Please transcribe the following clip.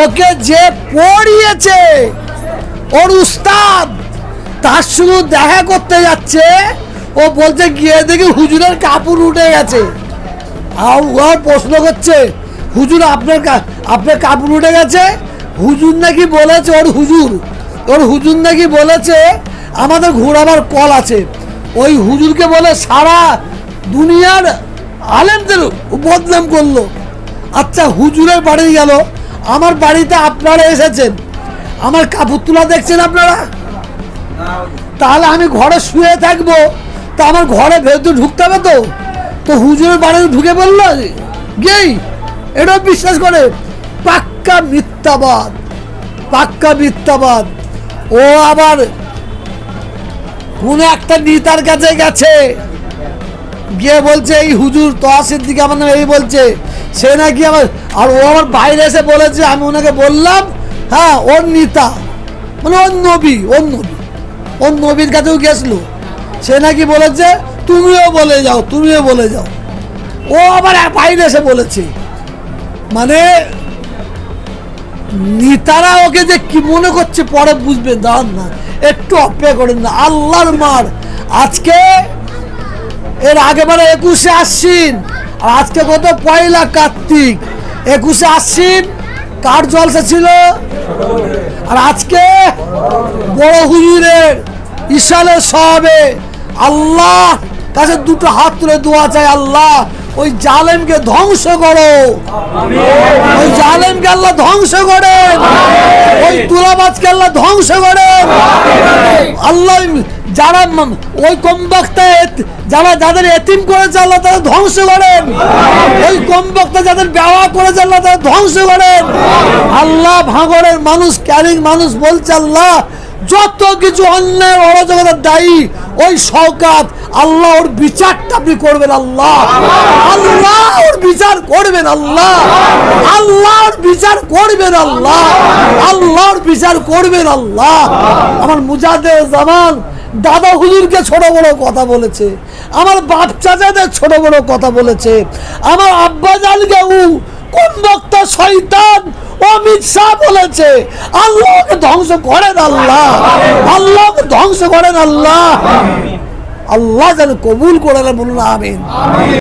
ওকে যে পড়িয়েছে, ওর উস্তাদ, তার শুধু দেখা করতে যাচ্ছে, ও বলছে গিয়ে দেখি হুজুরের কাপড় উঠে গেছে। আর ও প্রশ্ন করছে, হুজুর আপনার আপনার কাপড় উঠে গেছে? হুজুর নাকি বলেছে, ওর হুজুর ওর হুজুর নাকি বলেছে, আমাদের ঘোরাবার কল আছে। ওই হুজুরকে বলে, সারা দুনিয়ার আলেমদের বদনাম করল। আচ্ছা হুজুরের বাড়ি গেল। আমার বাড়িতে আপনারা এসেছেন। আমার কাপড় তোলা দেখছেন আপনারা? তাহলে আমি ঘরে শুয়ে থাকব। তা আমার ঘরে ভেতরে ঢুকতে হবে তো। তো হুজুরের বাড়িতে ঢুকে পড়ল গেই এটাও বিশ্বাস করে, পাক্কা মিথ্যাবাদ পাক্কা মিথ্যাবাদ। ও আবার কোন একটা নেতার কাছে গেছে। গিয়ে বলছে, এই হুজুর তোয়াসের দিকে আমার নামে এই বলছে। সে নাকি আমার আর ও আমার বাইরে এসে বলেছে, আমি ওনাকে বললাম হ্যাঁ ওর নেতা। মানে ওর নবী ওর নবী। ওর নবীর কাছেও গেছিল। সে নাকি বলেছে, তুমিও বলে যাও, তুমিও বলে যাও। ও আবার বাইরে এসে বলেছে। মানে নেতারা ওকে যে কি মনে করছে, পরে বুঝবে, দাঁড়ান না, একটু অপেক্ষা করেন না। আল্লাহর মার। আজকে এর আগে মানে একুশে আশ্বিন, আর আজকে কত? পয়লা কার্তিক। একুশে আশ্বিন, কার জলসা ছিল? আর আজকে বড় হুজুরের ঈশানের সবে আল্লাহ, কাছে দুটো হাত তুলে দোয়া চাই, আল্লাহ। ওই জালেমকে ধ্বংস করো। ওই জালেমকে আল্লাহ ধ্বংস করেন ওই তুলাবাজকে আল্লাহ ধ্বংস করেন আল্লাহ যারা ওই কম যারা যাদের এতিম করেছে আল্লাহ তাদের ধ্বংস করেন। ওই কম যাদের ব্যবহার করেছে আল্লাহ তাদের ধ্বংস করেন। আল্লাহ ভাঙরের মানুষ ক্যারিং মানুষ বলছে, আল্লাহ, যত কিছু অন্যায় অরাজকতার দায়ী, ওই শওকাত আল্লাহ ওর বিচারটা আপনি করবেন, আল্লাহ। আল্লাহ ওর বিচার করবেন, আল্লাহ। আল্লাহ ওর বিচার করবেন, আল্লাহ। আল্লাহ ওর বিচার করবেন, আল্লাহ। আমার মুজাদের জামান দাদা হুজুরকে ছোট বড় কথা বলেছে। আমার বাপ চাচাদের ছোট বড় কথা বলেছে। আমার আব্বা জানকে উ কোন বক্তা শয়তান অমিত শাহ বলেছে। আল্লাহকে ধ্বংস করেন, আল্লাহ। আল্লাহকে ধ্বংস করেন, আল্লাহ। আল্লাহ যেন কবুল করে বলুন আমিন।